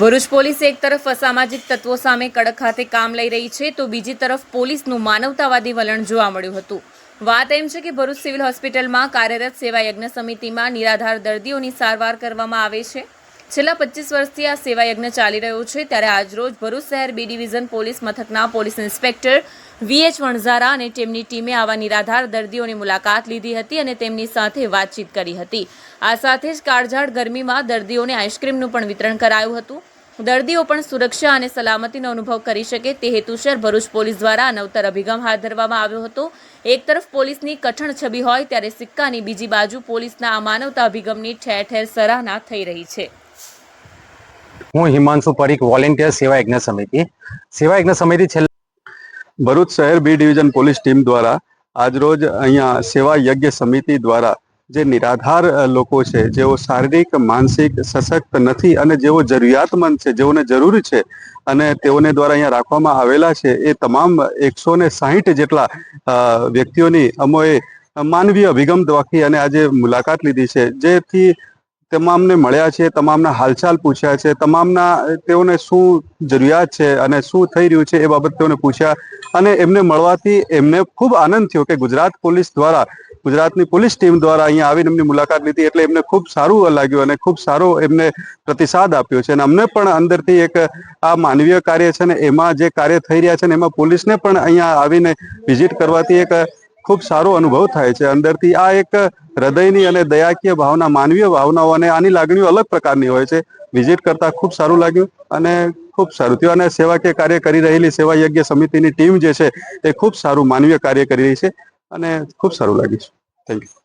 Bharuch police એક તરફ અસામાજિક તત્વો સામે કડક હાથે કામ લઈ રહી છે, તો બીજી તરફ પોલીસનું માનવતાવાદી વલણ જોવા મળ્યું હતું. વાત એમ છે કે ભરૂચ સિવિલ હોસ્પિટલમાં કાર્યરત સેવા યજ્ઞ સમિતિમાં નિરાધાર દર્દીઓની સારવાર કરવામાં આવે છે. છેલ્લા પચીસ વર્ષથી આ સેવા યજ્ઞ ચાલી રહ્યો છે ત્યારે આજરોજ ભરૂચ શહેર બી ડિવિઝન પોલીસ મથકના police inspector V H Vanzara અને તેમની ટીમે આવા નિરાધાર દર્દીઓની મુલાકાત લીધી હતી અને તેમની સાથે વાતચીત કરી હતી. આ સાથે જ કાળઝાળ ગરમીમાં દર્દીઓને આઈસ્ક્રીમનું પણ વિતરણ કરાયું હતું. દર્દીઓ પણ સુરક્ષા અને સલામતીનો અનુભવ કરી શકે તે હેતુસર ભરૂચ પોલીસ દ્વારા નવતર અભિગમ હાથ ધરવામાં આવ્યો હતો. એક તરફ પોલીસની કઠણ છબી હોય ત્યારે સિક્કાની બીજી બાજુ પોલીસના આ માનવતા અભિગમની ઠેર ઠેર સરાહના થઈ રહી છે. હું હિમાંશુ પરીખ વોલેન્ટિયર સેવા યજ્ઞ સમિતિ. સેવા યજ્ઞ સમિતિ છેલ્લા ભરૂચ શહેર બી ડિવિઝન પોલીસ ટીમ દ્વારા આજરોજ અહીંયા સેવા યજ્ઞ સમિતિ દ્વારા જે નિરાધાર લોકો છે, જેઓ શારીરિક, માનસિક સશક્ત નથી અને જેઓ જરૂરિયાતમંદ છે, જેઓને જરૂર છે અને તેઓને દ્વારા અહીંયા રાખવામાં આવેલા છે, એ તમામ એકસો ને સાહીઠ જેટલા વ્યક્તિઓની અમોએ માનવીય અભિગમ દવાથી અને આજે મુલાકાત લીધી છે. જેથી તમામને મળ્યા છે, તમામના હાલચાલ પૂછ્યા છે, તમામના તેઓને શું જરૂરિયાત છે અને શું થઈ રહ્યું છે એ બાબત તેઓને પૂછ્યા અને એમને મળવાથી એમને ખૂબ આનંદ થયો કે ગુજરાત પોલીસ દ્વારા, ગુજરાતની પોલીસ ટીમ દ્વારા અહીંયા આવીને એમની મુલાકાત લીધી એટલે એમને ખૂબ સારું લાગ્યું અને ખૂબ સારો એમને પ્રતિસાદ આપ્યો છે અને અમને પણ અંદરથી એક, આ માનવીય કાર્ય છે ને એમાં જે કાર્ય થઈ રહ્યા છે ને એમાં પોલીસને પણ અહીંયા આવીને વિઝિટ કરવાથી એક ખૂબ સારો અનુભવ થાય છે. અંદરથી આ એક હૃદયની અને દયાકીય ભાવના, માનવીય ભાવનાઓ અને આની લાગણીઓ અલગ પ્રકારની હોય છે. વિઝિટ કરતા ખૂબ સારું લાગ્યું અને ખૂબ સારું થયું. અને સેવાકીય કાર્ય કરી રહેલી સેવા યજ્ઞ સમિતિની ટીમ જે છે, એ ખૂબ સારું માનવીય કાર્ય કરી રહી છે અને ખૂબ સારું લાગ્યું છે. Thank you